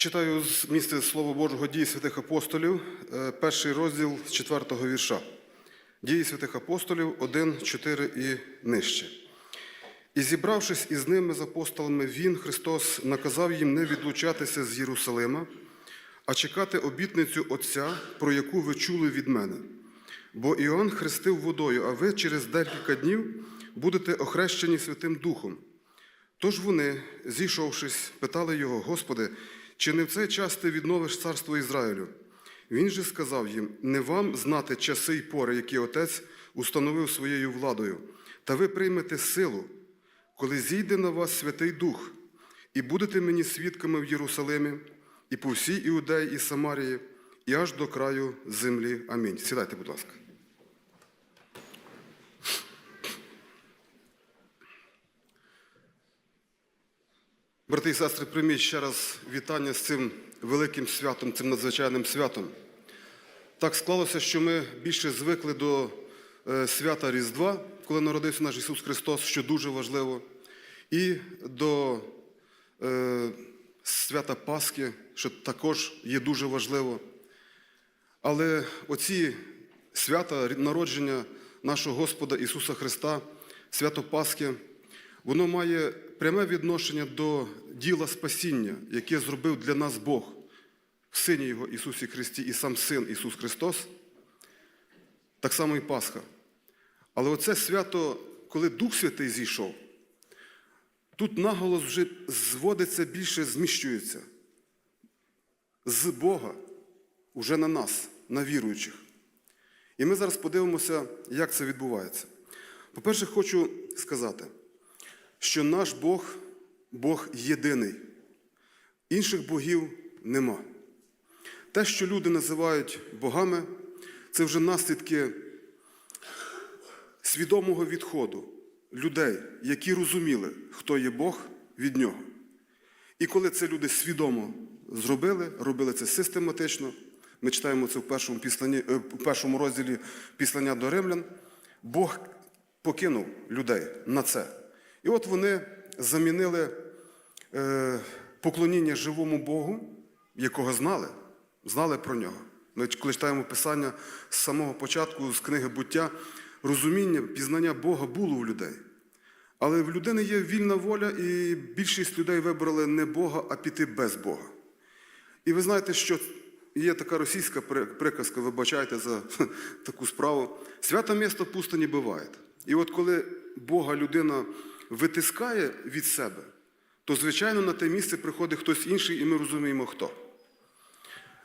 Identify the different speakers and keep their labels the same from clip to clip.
Speaker 1: Читаю з місця Слова Божого дії святих апостолів, е, перший розділ з четвертого вірша. Дії святих апостолів 1, 4 і нижче. І зібравшись із ними з апостолами, Він, Христос, наказав їм не відлучатися з Єрусалима, а чекати обітницю Отця, про яку ви чули від мене. Бо Іоанн хрестив водою, а ви через декілька днів будете охрещені Святим Духом. Тож вони, зійшовшись, питали його, Господи, чи не в цей час ти відновиш царство Ізраїлю? Він же сказав їм: не вам знати часи й пори, які Отець установив своєю владою, та ви приймете силу, коли зійде на вас Святий Дух, і будете мені свідками в Єрусалимі, і по всій Іудеї і Самарії, і аж до краю землі. Амінь. Сідайте, будь ласка. Брати і сестри, прийміть ще раз вітання з цим великим святом, цим надзвичайним святом. Так склалося, що ми більше звикли до е, свята Різдва, коли народився наш Ісус Христос, що дуже важливо, і до е, свята Пасхи, що також є дуже важливо. Але оці свята народження нашого Господа Ісуса Христа, свято Пасхи, воно має пряме відношення до діла спасіння, яке зробив для нас Бог в Сині Його Ісусі Христі і сам Син Ісус Христос, так само і Пасха. Але оце свято, коли Дух Святий зійшов, тут наголос вже зводиться більше, зміщується з Бога уже на нас, на віруючих. І ми зараз подивимося, як це відбувається. По-перше, хочу сказати, що наш Бог Бог єдиний, інших богів нема. Те, що люди називають богами, це вже наслідки свідомого відходу людей, які розуміли, хто є Бог від нього. І коли це люди свідомо зробили, робили це систематично, ми читаємо це в першому, післанні, е, в першому розділі післання до римлян, Бог покинув людей на це. І от вони замінили е, поклоніння живому Богу, якого знали, знали про нього. Ми коли читаємо Писання з самого початку, з книги буття, розуміння, пізнання Бога було у людей. Але в людини є вільна воля, і більшість людей вибрали не Бога, а піти без Бога. І ви знаєте, що є така російська при- приказка, вибачайте за таку справу. Свято місто пусто не буває. І от коли Бога людина витискає від себе, то, звичайно, на те місце приходить хтось інший, і ми розуміємо, хто.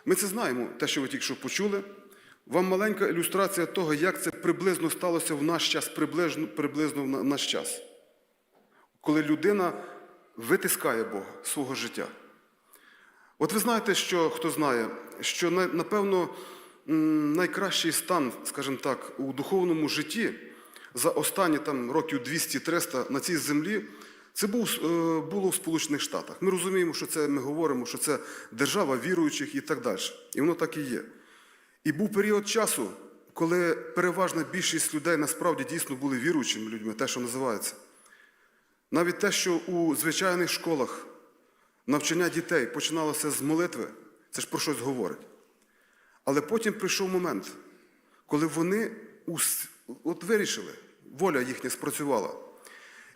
Speaker 1: Ми це знаємо, те, що ви тільки що почули. Вам маленька ілюстрація того, як це приблизно сталося в наш час, приблизно, приблизно в наш час. Коли людина витискає Бога свого життя. От ви знаєте, що хто знає, що напевно найкращий стан, скажімо так, у духовному житті за останні там років 200-300 на цій землі. Це був, е, було в Сполучених Штатах. Ми розуміємо, що це ми говоримо, що це держава віруючих і так далі. І воно так і є. І був період часу, коли переважна більшість людей насправді дійсно були віруючими людьми, те, що називається. Навіть те, що у звичайних школах навчання дітей починалося з молитви, це ж про щось говорить. Але потім прийшов момент, коли вони от вирішили, воля їхня спрацювала.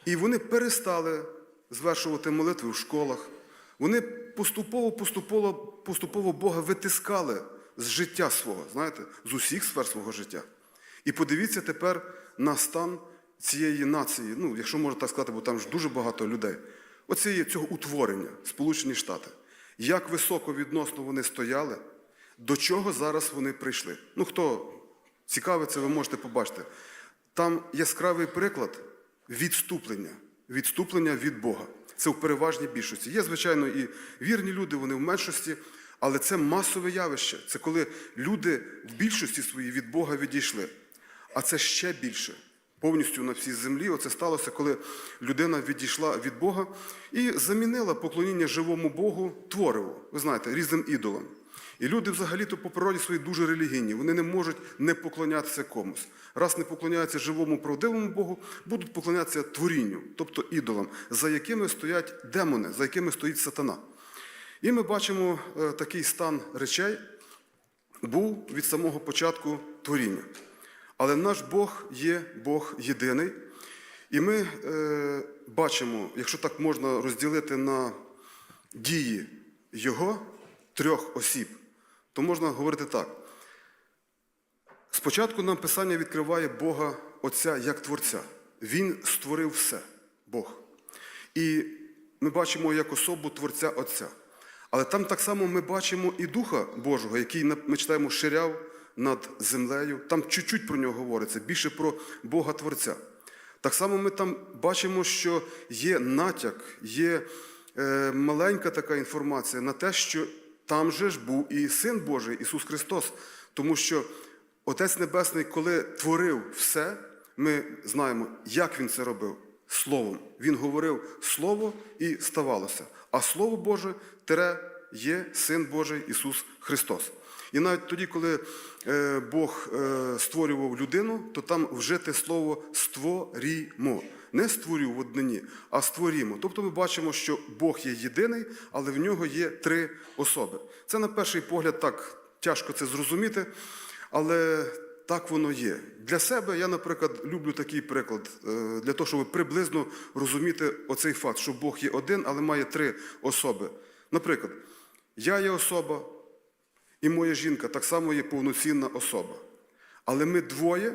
Speaker 1: І вони перестали звершувати молитви в школах. Вони поступово, поступово, поступово Бога витискали з життя свого, знаєте, з усіх сфер свого життя. І подивіться тепер на стан цієї нації, ну, якщо можна так сказати, бо там ж дуже багато людей. Оцієї цього утворення, Сполучені Штати. Як високо відносно вони стояли, до чого зараз вони прийшли. Ну, хто цікавиться, ви можете побачити. Там яскравий приклад відступлення, відступлення від Бога. Це в переважній більшості. Є, звичайно, і вірні люди, вони в меншості, але це масове явище. Це коли люди в більшості своїй від Бога відійшли. А це ще більше. Повністю на всій землі. Оце сталося, коли людина відійшла від Бога і замінила поклоніння живому Богу твориву, ви знаєте, різним ідолам. І люди взагалі-то по природі своїй дуже релігійні. Вони не можуть не поклонятися комусь. Раз не поклоняються живому правдивому Богу, будуть поклонятися творінню, тобто ідолам, за якими стоять демони, за якими стоїть сатана. І ми бачимо е, такий стан речей був від самого початку творіння. Але наш Бог є Бог єдиний. І ми е, бачимо, якщо так можна розділити на дії Його трьох осіб, то можна говорити так. Спочатку нам Писання відкриває Бога Отця як Творця. Він створив все, Бог. І ми бачимо як особу Творця Отця. Але там так само ми бачимо і Духа Божого, який ми читаємо ширяв над землею. Там чуть-чуть про нього говориться, більше про Бога Творця. Так само ми там бачимо, що є натяк, є е, маленька така інформація на те, що там же ж був і Син Божий, Ісус Христос. Тому що Отець Небесний, коли творив все, ми знаємо, як Він це робив Словом. Він говорив Слово і ставалося. А Слово Боже тере є Син Божий Ісус Христос. І навіть тоді, коли е, Бог е, створював людину, то там вжите слово створімо. Не створю в однині, а створімо. Тобто ми бачимо, що Бог є єдиний, але в нього є три особи. Це на перший погляд так тяжко це зрозуміти, але так воно є. Для себе я, наприклад, люблю такий приклад, е, для того, щоб приблизно розуміти оцей факт, що Бог є один, але має три особи. Наприклад, я є особа, і моя жінка так само є повноцінна особа. Але ми двоє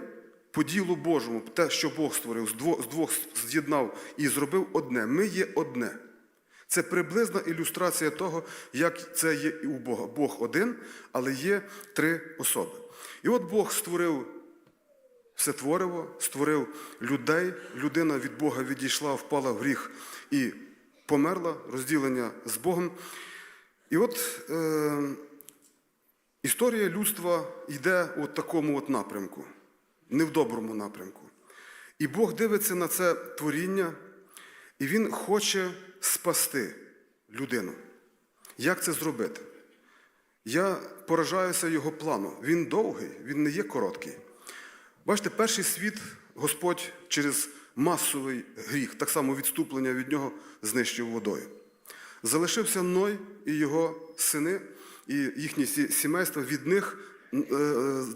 Speaker 1: по ділу Божому, те, що Бог створив, з двох, з'єднав і зробив одне. Ми є одне. Це приблизна ілюстрація того, як це є і у Бога. Бог один, але є три особи. І от Бог створив все твориво, створив людей. Людина від Бога відійшла, впала в гріх і померла, розділення з Богом. І от е, історія людства йде у такому от напрямку, не в доброму напрямку. І Бог дивиться на це творіння, і Він хоче спасти людину. Як це зробити? Я поражаюся його плану. Він довгий, він не є короткий. Бачите, перший світ Господь через масовий гріх, так само відступлення від нього, знищив водою. Залишився Ной і його сини, і їхні сімейства. Від них е,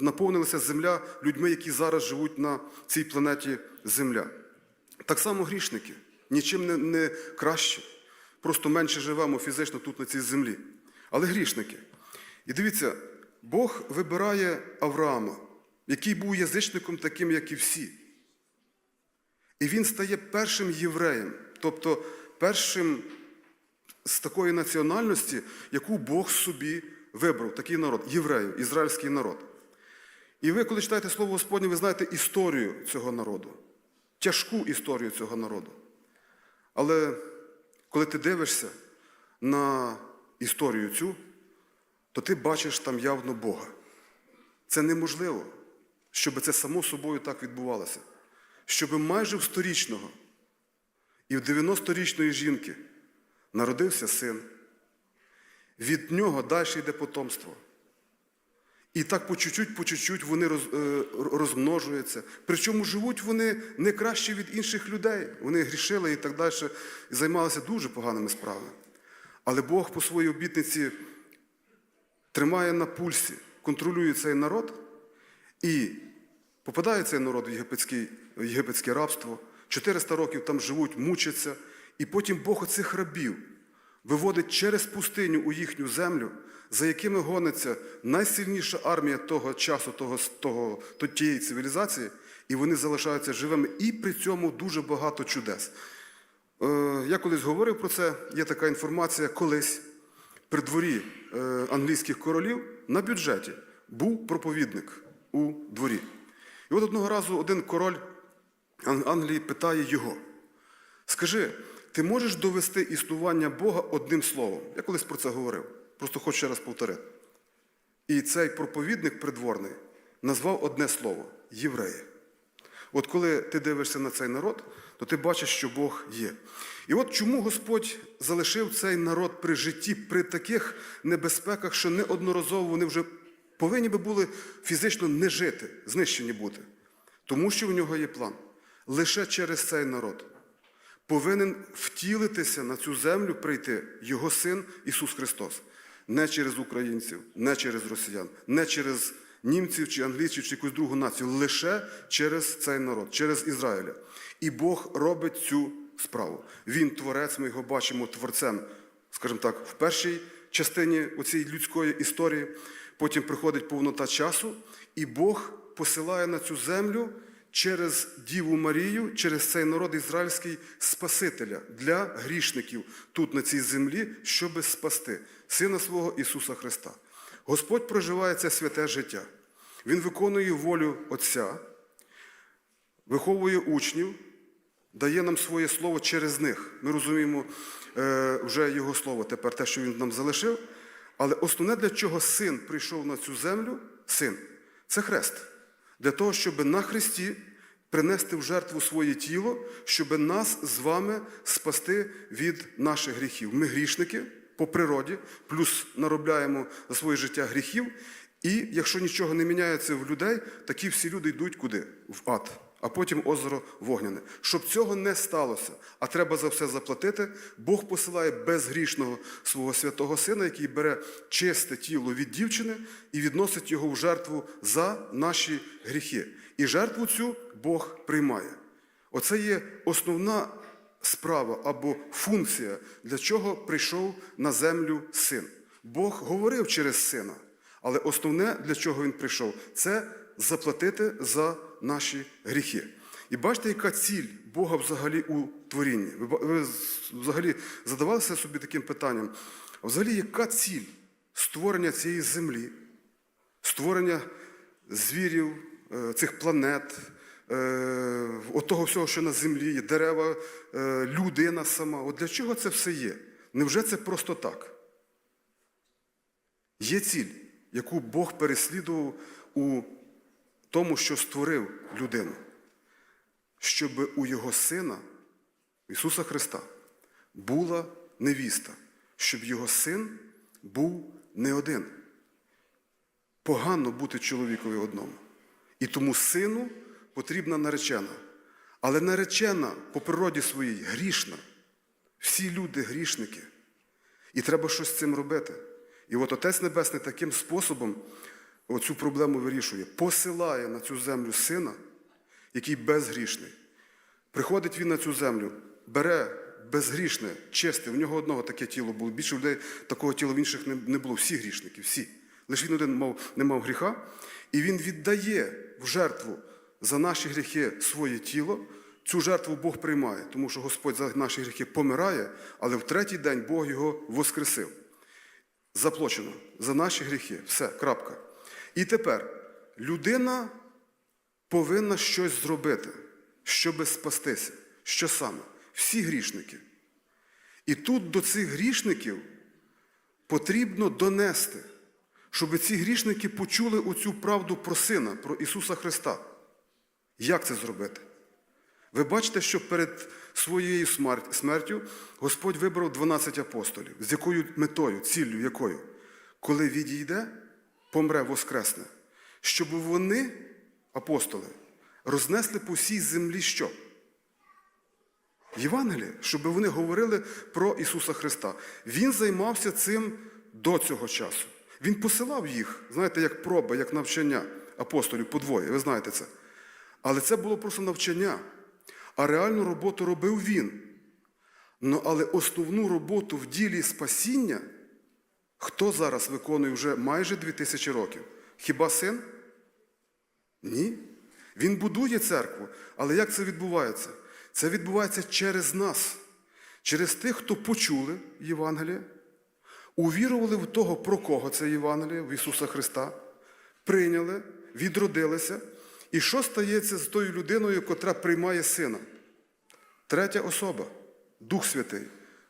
Speaker 1: наповнилася земля людьми, які зараз живуть на цій планеті Земля. Так само грішники, нічим не, не краще, просто менше живемо фізично тут на цій землі. Але грішники. І дивіться, Бог вибирає Авраама, який був язичником таким, як і всі. І він стає першим євреєм, тобто першим з такої національності, яку Бог собі вибрав, такий народ, євреїв, ізраїльський народ. І ви, коли читаєте Слово Господнє, ви знаєте історію цього народу, тяжку історію цього народу. Але коли ти дивишся на історію цю, то ти бачиш там явно Бога. Це неможливо, щоб це само собою так відбувалося. Щоб майже в сторічного і в 90-річної жінки народився син. Від нього далі йде потомство. І так по чуть-чуть, по чуть-чуть вони роз, е, розмножуються. Причому живуть вони не краще від інших людей. Вони грішили і так далі, і займалися дуже поганими справами. Але Бог по своїй обітниці тримає на пульсі, контролює цей народ, і попадає цей народ в єгипетське, в єгипетське рабство. 400 років там живуть, мучаться, і потім Бог оцих рабів виводить через пустиню у їхню землю, за якими гониться найсильніша армія того часу, того, того, тієї цивілізації, і вони залишаються живими, і при цьому дуже багато чудес. Е, Я колись говорив про це, є така інформація, колись при дворі е, англійських королів на бюджеті був проповідник у дворі. І от одного разу один король Англії питає його: Скажи, ти можеш довести існування Бога одним словом? Я колись про це говорив, просто хочу ще раз повторити. І цей проповідник придворний назвав одне слово євреї. От коли ти дивишся на цей народ, то ти бачиш, що Бог є. І от чому Господь залишив цей народ при житті, при таких небезпеках, що неодноразово вони вже повинні би були фізично не жити, знищені бути. Тому що в нього є план. Лише через цей народ. Повинен втілитися на цю землю, прийти Його Син Ісус Христос. Не через українців, не через росіян, не через німців чи англійців чи якусь другу націю, лише через цей народ, через Ізраїля. І Бог робить цю справу. Він творець, ми його бачимо творцем, скажімо так, в першій частині оцієї людської історії. Потім приходить повнота часу, і Бог посилає на цю землю через Діву Марію, через цей народ ізраїльський Спасителя для грішників тут, на цій землі, щоби спасти Сина свого Ісуса Христа. Господь проживає це святе життя. Він виконує волю Отця, виховує учнів, дає нам своє слово через них. Ми розуміємо е, вже Його слово, тепер те, що Він нам залишив. Але основне, для чого син прийшов на цю землю, син, це хрест. Для того, щоб на Христі принести в жертву своє тіло, щоб нас з вами спасти від наших гріхів. Ми грішники по природі, плюс наробляємо за своє життя гріхів. І якщо нічого не міняється в людей, такі всі люди йдуть куди? В ад, а потім озеро вогняне. Щоб цього не сталося, а треба за все заплатити, Бог посилає безгрішного свого святого сина, який бере чисте тіло від дівчини і відносить його в жертву за наші гріхи. І жертву цю Бог приймає. Оце є основна справа або функція, для чого прийшов на землю син. Бог говорив через сина. Але основне, для чого він прийшов, це заплатити за наші гріхи. І бачите, яка ціль Бога взагалі у творінні. Ви, взагалі задавалися собі таким питанням: а взагалі, яка ціль створення цієї землі, створення звірів, е, цих планет, е, от того всього, що на землі є, дерева, е, людина сама. От для чого це все є? Невже це просто так? Є ціль, яку Бог переслідував у тому, що створив людину, щоб у Його Сина, Ісуса Христа, була невіста, щоб Його син був не один. Погано бути чоловікові одному. І тому сину потрібна наречена. Але наречена по природі своїй грішна. Всі люди грішники. І треба щось з цим робити. І от Отець Небесний таким способом оцю проблему вирішує, посилає на цю землю сина, який безгрішний. Приходить він на цю землю, бере безгрішне, чисте, в нього одного таке тіло було. Більше людей такого тіла в інших не було. Всі грішники, всі. Лише він один мав, не мав гріха, і він віддає в жертву за наші гріхи своє тіло. Цю жертву Бог приймає, тому що Господь за наші гріхи помирає, але в третій день Бог його воскресив. Заплачено за наші гріхи. Все, крапка. І тепер людина повинна щось зробити, щоби спастися. Що саме? Всі грішники. І тут до цих грішників потрібно донести, щоб ці грішники почули оцю правду про Сина, про Ісуса Христа. Як це зробити? Ви бачите, що перед своєю смертю Господь вибрав 12 апостолів. З якою метою, ціллю якою? Коли відійде, помре воскресне, щоб вони, апостоли, рознесли по всій землі що? Євангеліє, щоб вони говорили про Ісуса Христа. Він займався цим до цього часу. Він посилав їх, знаєте, як проба, як навчання апостолів по двоє, ви знаєте це. Але це було просто навчання. А реальну роботу робив він. Ну, але основну роботу в ділі спасіння, хто зараз виконує вже майже 2000 років? Хіба син? Ні. Він будує церкву. Але як це відбувається? Це відбувається через нас, через тих, хто почули Євангеліє, увірували в того, про кого це Євангеліє, в Ісуса Христа, прийняли, відродилися. І що стається з тою людиною, котра приймає сина? Третя особа, Дух Святий,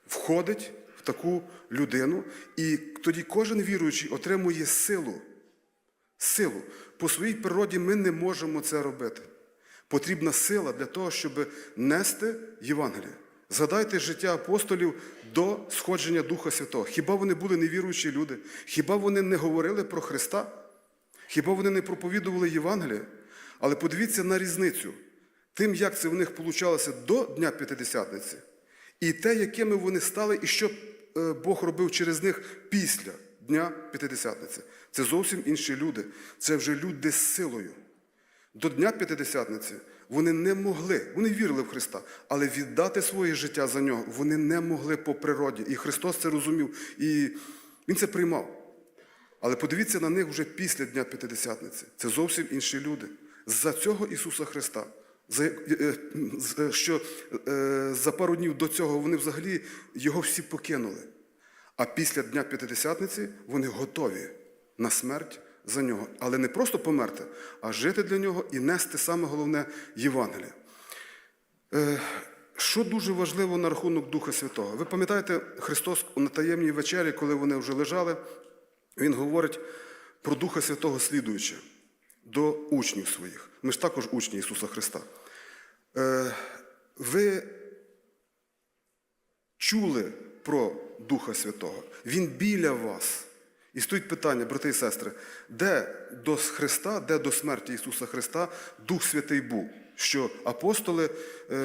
Speaker 1: входить таку людину, і тоді кожен віруючий отримує силу. Силу. По своїй природі ми не можемо це робити. Потрібна сила для того, щоб нести Євангеліє. Згадайте життя апостолів до сходження Духа Святого. Хіба вони були невіруючі люди? Хіба вони не говорили про Христа? Хіба вони не проповідували Євангеліє? Але подивіться на різницю. тим, як це в них получалося до Дня П'ятидесятниці, і те, якими вони стали, і що Бог робив через них після Дня П'ятидесятниці. Це зовсім інші люди. Це вже люди з силою. До Дня П'ятидесятниці вони не могли, вони вірили в Христа, але віддати своє життя за нього вони не могли по природі. І Христос це розумів, і Він це приймав. Але подивіться на них вже після Дня П'ятидесятниці. Це зовсім інші люди. За цього Ісуса Христа, е, е, що е, за пару днів до цього вони взагалі його всі покинули. А після Дня П'ятидесятниці вони готові на смерть за нього. Але не просто померти, а жити для нього і нести саме головне Євангеліє. Е, Що дуже важливо на рахунок Духа Святого? Ви пам'ятаєте, Христос на таємній вечері, коли вони вже лежали, Він говорить про Духа Святого слідуюче до учнів своїх. Ми ж також учні Ісуса Христа. Е, Ви чули про Духа Святого. Він біля вас. І стоїть питання, брати і сестри, де до Христа, де до смерті Ісуса Христа Дух Святий був? Що апостоли е,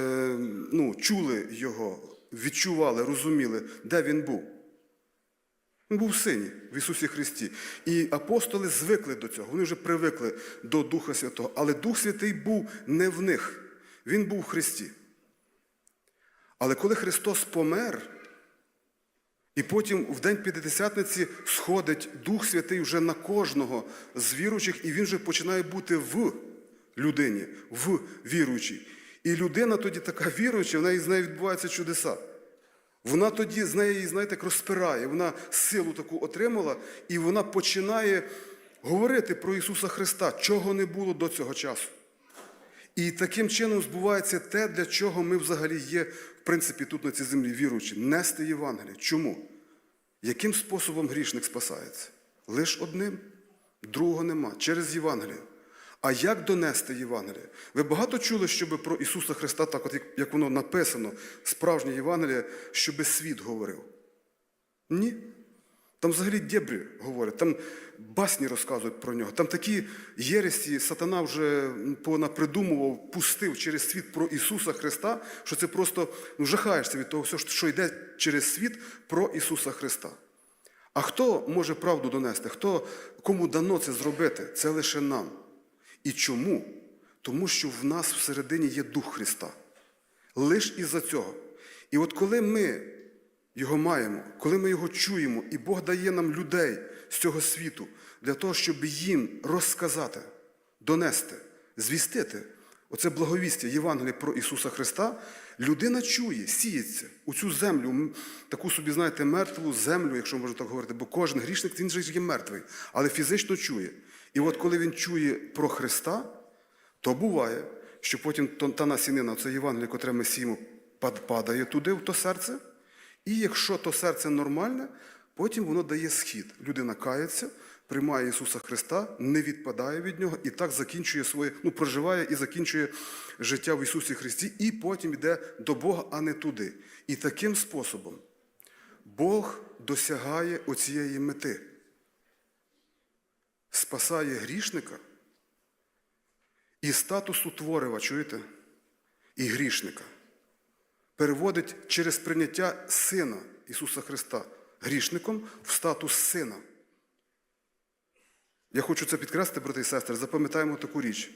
Speaker 1: ну, чули Його, відчували, розуміли, де Він був. Він був в сині в Ісусі Христі. І апостоли звикли до цього, вони вже привикли до Духа Святого. Але Дух Святий був не в них, Він був в Христі. Але коли Христос помер, і потім в день П'ятидесятниці сходить Дух Святий вже на кожного з віруючих, і він вже починає бути в людині, в віруючій. І людина тоді така віруюча, в неї з нею відбуваються чудеса. Вона тоді з неї, знаєте, як розпирає, вона силу таку отримала, і вона починає говорити про Ісуса Христа, чого не було до цього часу. І таким чином збувається те, для чого ми взагалі є, в принципі, тут на цій землі віруючі, нести Євангеліє. Чому? Яким способом грішник спасається? Лиш одним, другого нема, через Євангеліє. А як донести Євангеліє? Ви багато чули, щоб про Ісуса Христа, так от як- воно написано, справжнє Євангеліє, щоб світ говорив? Ні. Там взагалі дєбрі говорять, там басні розказують про нього. Там такі єресі сатана вже понапридумував, пустив через світ про Ісуса Христа, що це просто ну, жахаєшся від того що йде через світ про Ісуса Христа. А хто може правду донести? Хто, кому дано це зробити? Це лише нам. І чому? Тому що в нас всередині є Дух Христа. Лиш із-за цього. І от коли ми його маємо, коли ми його чуємо, і Бог дає нам людей з цього світу для того, щоб їм розказати, донести, звістити оце благовістя Євангелія про Ісуса Христа, людина чує, сіється у цю землю, таку собі, знаєте, мертву землю, якщо можна так говорити, бо кожен грішник він же є мертвий, але фізично чує. І от коли він чує про Христа, то буває, що потім та насінина, це Євангеліє, котре ми сіємо, падає туди, в то серце. І якщо то серце нормальне, потім воно дає схід. Людина кається, приймає Ісуса Христа, не відпадає від Нього і так закінчує своє, ну, проживає і закінчує життя в Ісусі Христі, і потім йде до Бога, а не туди. І таким способом Бог досягає оцієї мети. Спасає грішника і статусу творива, чуєте? І грішника. Переводить через прийняття Сина Ісуса Христа грішником в статус Сина. Я хочу це підкреслити, брати і сестри, запам'ятаємо таку річ.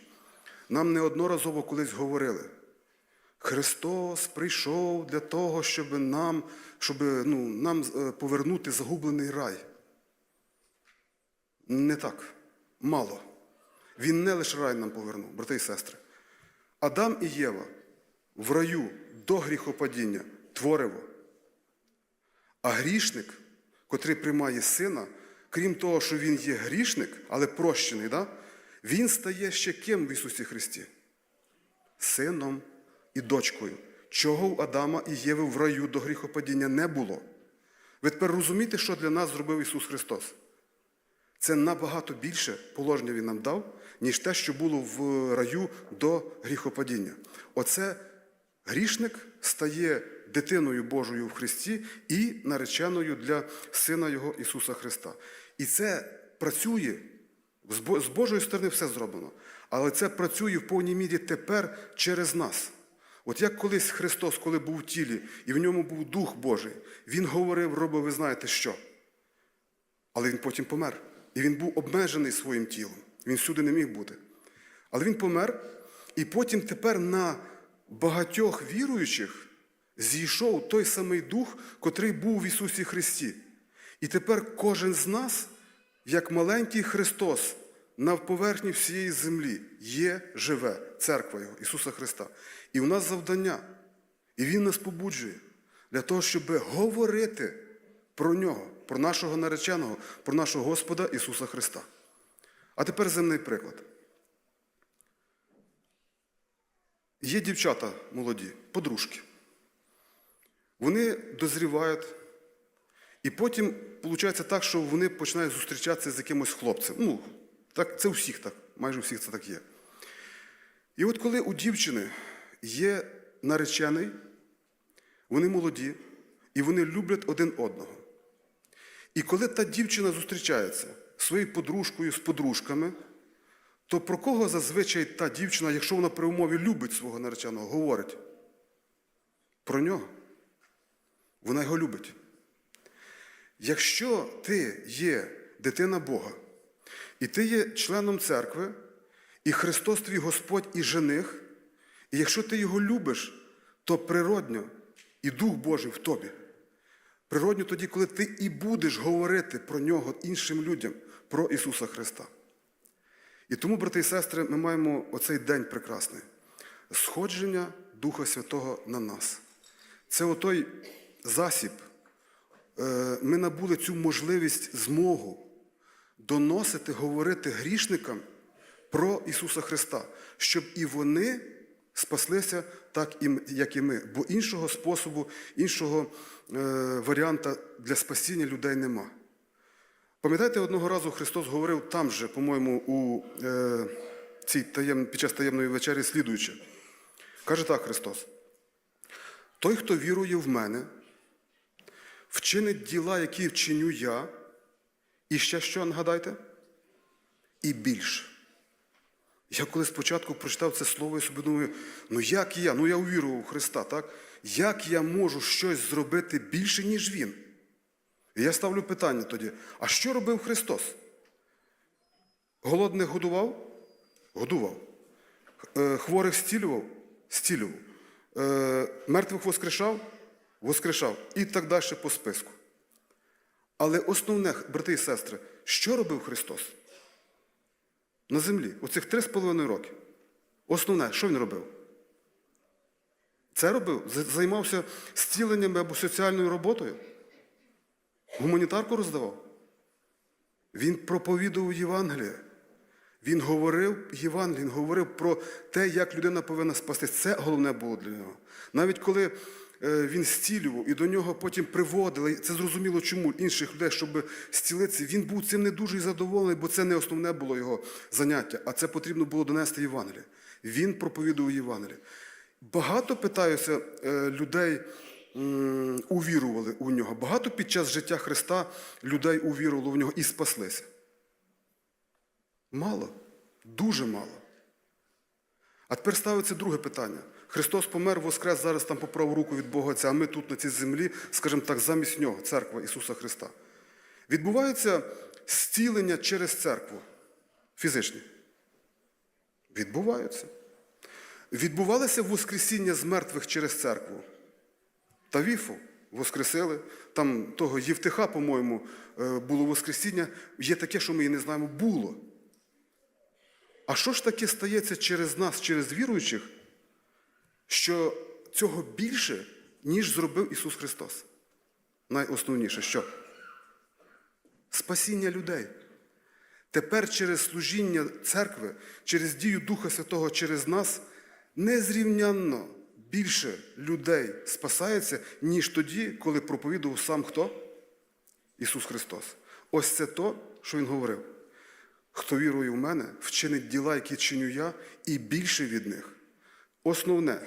Speaker 1: Нам неодноразово колись говорили. Христос прийшов для того, щоб нам, щоб, ну, нам е, повернути загублений рай. Не так. Мало. Він не лише рай нам повернув, брати і сестри. Адам і Єва в раю до гріхопадіння твориво. А грішник, котрий приймає сина, крім того, що він є грішник, але прощений, да? він стає ще ким в Ісусі Христі? Сином і дочкою. Чого у Адама і Єви в раю до гріхопадіння не було. Ви тепер розумієте, що для нас зробив Ісус Христос? Це набагато більше положення Він нам дав, ніж те, що було в раю до гріхопадіння. Оце грішник стає дитиною Божою в Христі і нареченою для Сина Його Ісуса Христа. І це працює з Божої сторони все зроблено. Але це працює в повній мірі тепер через нас. От як колись Христос, коли був в тілі, і в ньому був Дух Божий, Він говорив, робив, ви знаєте що. Але він потім помер. І він був обмежений своїм тілом. Він всюди не міг бути. Але він помер, і потім тепер на багатьох віруючих зійшов той самий Дух, котрий був в Ісусі Христі. І тепер кожен з нас, як маленький Христос, на поверхні всієї землі є живе церква Його, Ісуса Христа. І в нас завдання, і Він нас побуджує для того, щоб говорити про Нього, про нашого нареченого, про нашого Господа Ісуса Христа. А тепер земний приклад. Є дівчата молоді, подружки. Вони дозрівають, і потім виходить так, що вони починають зустрічатися з якимось хлопцем. Ну, так, це у всіх так, майже у всіх це так є. І от коли у дівчини є наречений, вони молоді, і вони люблять один одного. І коли та дівчина зустрічається своєю подружкою, з подружками, то про кого зазвичай та дівчина, якщо вона при умові любить свого нареченого, говорить? Про нього. Вона його любить. Якщо ти є дитина Бога, і ти є членом церкви, і Христос твій Господь і жених, і якщо ти його любиш, то природньо і Дух Божий в тобі. Природньо тоді, коли ти і будеш говорити про нього іншим людям, про Ісуса Христа. І тому, брати і сестри, ми маємо оцей день прекрасний сходження Духа Святого на нас. Це отой засіб. Е, Ми набули цю можливість змогу доносити, говорити грішникам про Ісуса Христа, щоб і вони спаслися так, як і ми. Бо іншого способу, іншого е, варіанта для спасіння людей нема. Пам'ятаєте, одного разу Христос говорив там же, по-моєму, у е, цій таєм, під час таємної вечері слідуючи. Каже так Христос: той, хто вірує в мене, вчинить діла, які вчиню я, і ще що, нагадайте? І більше. Я коли спочатку прочитав це слово і собі думаю, ну як я? Ну я увірував в Христа, так? Як я можу щось зробити більше, ніж Він? І я ставлю питання тоді: а що робив Христос? Голодних годував? Годував. Е, Хворих зцілював? Зцілював. Е, Мертвих воскрешав? Воскрешав. І так далі по списку. Але основне, брати і сестри, що робив Христос? На землі, три з половиною роки. Основне, що він робив? Це робив? Займався зціленнями або соціальною роботою? Гуманітарку роздавав? Він проповідував Євангеліє. Він говорив Євангеліє, він говорив про те, як людина повинна спастись. Це головне було для нього. Навіть коли е, він зцілював і до нього потім приводили, це зрозуміло чому, інших людей, щоб зцілитися, він був цим не дуже задоволений, бо це не основне було його заняття, а це потрібно було донести Євангеліє. Він проповідував Євангеліє. Багато питаюся е, людей. Увірували у нього. Багато під час життя Христа людей увірувало в нього і спаслися. Мало, дуже мало. А тепер ставиться друге питання. Христос помер, воскрес зараз там по праву руку від Бога Отця, а ми тут на цій землі, скажімо так, замість нього, церква Ісуса Христа. Відбувається зцілення через церкву. Фізичні. Відбуваються. Відбувалося Воскресіння з мертвих через церкву. Тавіфу воскресили. Там того Євтиха, по-моєму, е, було Воскресіння. Є таке, що ми і не знаємо, було. А що ж таке стається через нас, через віруючих, що цього більше, ніж зробив Ісус Христос? Найосновніше що? Спасіння людей. Тепер через служіння церкви, через дію Духа Святого через нас незрівнянно більше людей спасається, ніж тоді, коли проповідував сам хто? Ісус Христос. Ось це то, що Він говорив. Хто вірує в мене, вчинить діла, які чиню я, і більше від них. Основне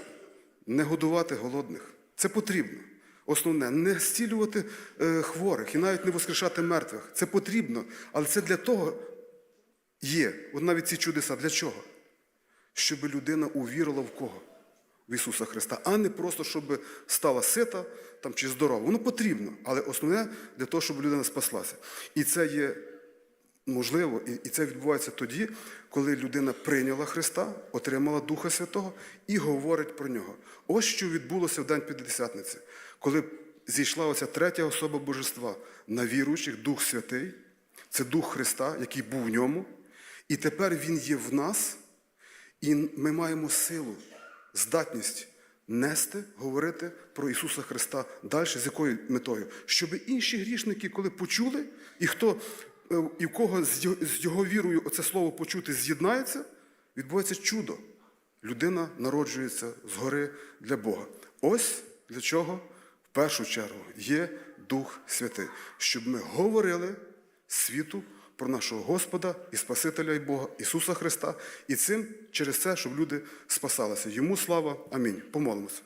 Speaker 1: не годувати голодних. Це потрібно. Основне не зцілювати е, хворих і навіть не воскрешати мертвих. Це потрібно. Але це для того є. От навіть ці чудеса. Для чого? щоб людина увірила в кого? В Ісуса Христа, а не просто, щоб стала сита там, чи здорова. Воно потрібно, але основне для того, щоб людина спаслася. І це є можливо, і- це відбувається тоді, коли людина прийняла Христа, отримала Духа Святого і говорить про нього. Ось що відбулося в День П'ятдесятниці, коли зійшла оця третя особа Божества на віруючих, Дух Святий, це Дух Христа, який був в ньому, і тепер Він є в нас, і ми маємо силу, здатність нести, говорити про Ісуса Христа далі, з якою метою? Щоб інші грішники, коли почули, і хто е, і в кого з його, вірою оце слово почути з'єднається, відбувається чудо. Людина народжується згори для Бога. Ось для чого в першу чергу є Дух Святий, щоб ми говорили світу про нашого Господа і Спасителя і Бога Ісуса Христа, і цим через це, щоб люди спасалися. Йому слава. Амінь. Помолимося.